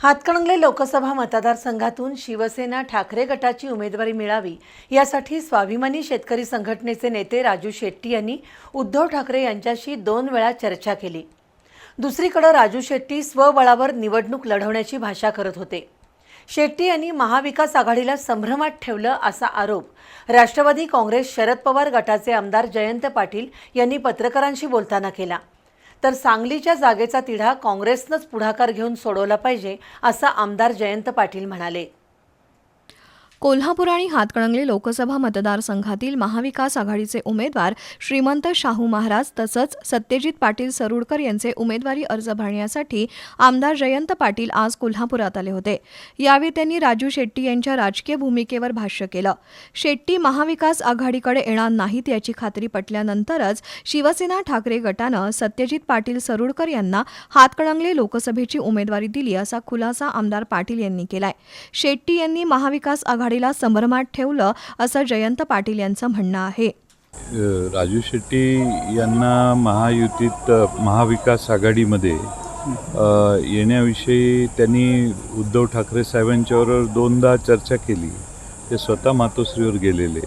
हातकणंगले लोकसभा मतदारसंघातून शिवसेना ठाकरे गटाची उमेदवारी मिळावी यासाठी स्वाभिमानी शेतकरी संघटनेचे नेते राजू शेट्टी यांनी उद्धव ठाकरे यांच्याशी दोन वेळा चर्चा केली. दुसरीकडे राजू शेट्टी स्वबळावर निवडणूक लढवण्याची भाषा करत होते. शेट्टी यांनी महाविकास आघाडीला संभ्रमात ठेवलं असा आरोप राष्ट्रवादी काँग्रेस शरद पवार गटाचे आमदार जयंत पाटील यांनी पत्रकारांशी बोलताना केला. तर सांगलीच्या जागेचा तिढा काँग्रेसनंच पुढाकार घेऊन सोडवला पाहिजे असं आमदार जयंत पाटील म्हणाले. कोल्हापूर आणि हातकणंगले लोकसभा मतदारसंघातील महाविकास आघाडीचे उमेदवार श्रीमंत शाहू महाराज तसंच सत्यजित पाटील सरुडकर यांचे उमेदवारी अर्ज भरण्यासाठी आमदार जयंत पाटील आज कोल्हापुरात आले होते. यावेळी त्यांनी राजू शेट्टी यांच्या राजकीय भूमिकेवर भाष्य केलं. शेट्टी महाविकास आघाडीकडे येणार नाहीत याची खात्री पटल्यानंतरच शिवसेना ठाकरे गटानं सत्यजित पाटील सरुडकर यांना हातकणंगले लोकसभेची उमेदवारी दिली असा खुलासा आमदार पाटील यांनी केलाय. शेट्टी यांनी महाविकास आघाडी आघाडीला संभ्रमात ठेवलं असं जयंत पाटील यांचं म्हणणं आहे. राजू शेट्टी यांना महायुतीत महाविकास आघाडीमध्ये येण्याविषयी त्यांनी उद्धव ठाकरे साहेबांच्यावर दोनदा चर्चा केली. ते स्वतः मातोश्रीवर गेलेले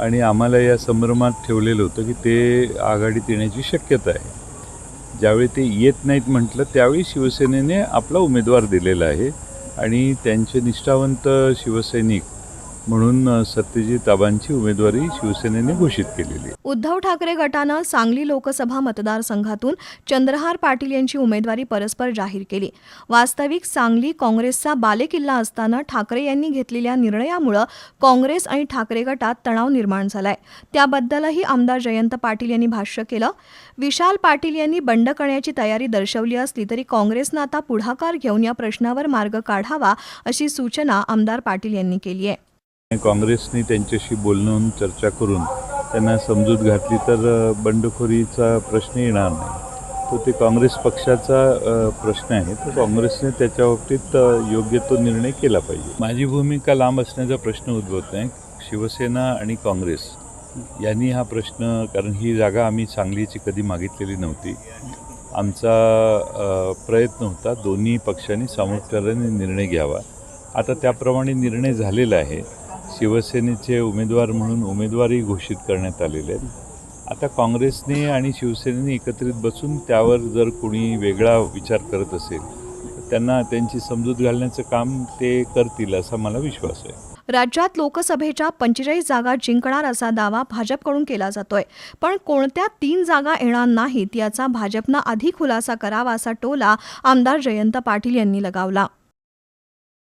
आणि आम्हाला या संभ्रमात ठेवलेलं होतं की ते आघाडीत येण्याची शक्यता आहे. ज्यावेळी ते येत नाहीत म्हटलं त्यावेळी शिवसेनेने आपला उमेदवार दिलेला आहे. आणि त्यांचे निष्ठावंत शिवसैनिक म्हणून सत्यजित आबांची उमेदवारी शिवसेनेने घोषित केलेली. उद्धव ठाकरे गटानं सांगली लोकसभा मतदारसंघातून चंद्रहार पाटील यांची उमेदवारी परस्पर जाहीर केली. वास्तविक सांगली काँग्रेसचा बालेकिल्ला असताना ठाकरे यांनी घेतलेल्या निर्णयामुळं काँग्रेस आणि ठाकरे गटात तणाव निर्माण झालाय. त्याबद्दलही आमदार जयंत पाटील यांनी भाष्य केलं. विशाल पाटील यांनी बंड करण्याची तयारी दर्शवली असली तरी काँग्रेसनं आता पुढाकार घेऊन या प्रश्नावर मार्ग काढावा अशी सूचना आमदार पाटील यांनी केली आहे. काँग्रेसने त्यांच्याशी बोलणं चर्चा करून त्यांना समजूत घातली तर बंडखोरीचा प्रश्न येणार नाही. तो ते काँग्रेस पक्षाचा प्रश्न आहे. तर काँग्रेसने त्याच्या बाबतीत योग्य तो निर्णय केला पाहिजे. माझी भूमिका लांब असण्याचा प्रश्न उद्भवत नाही शिवसेना आणि काँग्रेस यांनी हा प्रश्न कारण ही जागा आम्ही सांगलीची कधी मागितलेली नव्हती आमचा प्रयत्न होता दोन्ही पक्षांनी सामुख्याने निर्णय घ्यावा. आता त्याप्रमाणे निर्णय झालेला आहे. शिवसेनेचे उमेदवार म्हणून उमेदवारही घोषित करण्यात आलेले आहेत. आता काँग्रेसने आणि शिवसेनेने एकत्रित बसून त्यावर जर कोणी वेगळा विचार करत असेल त्यांना त्यांची समजूत घालण्याचं काम ते करतील असा मला विश्वास आहे. राज्यात लोकसभेच्या पंचेचाळीस जागा जिंकणार असा दावा भाजपकडून केला जातोय. पण कोणत्या तीन जागा येणार नाहीत याचा भाजपनं आधी खुलासा करावा असा टोला आमदार जयंत पाटील यांनी लगावला.